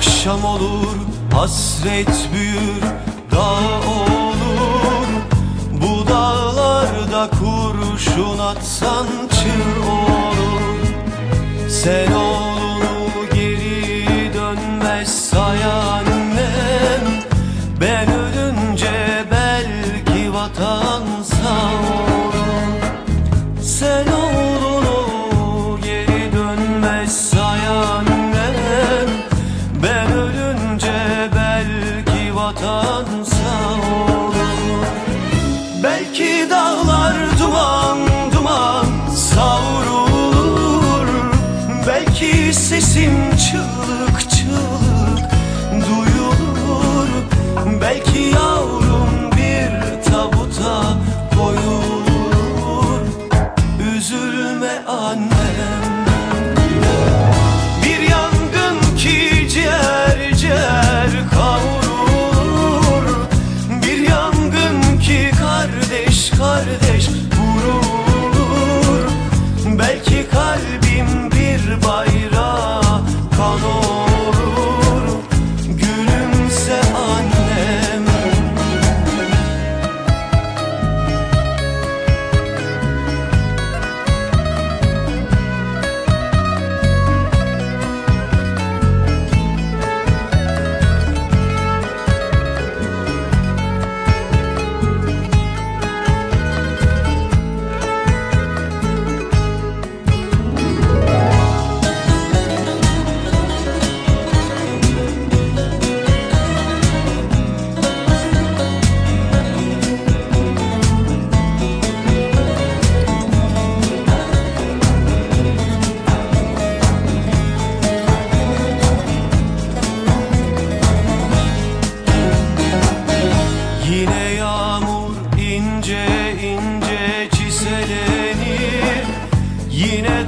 Akşam olur hasret büyür dağ olur. Bu dağlarda kurşun atsan Belki yavrum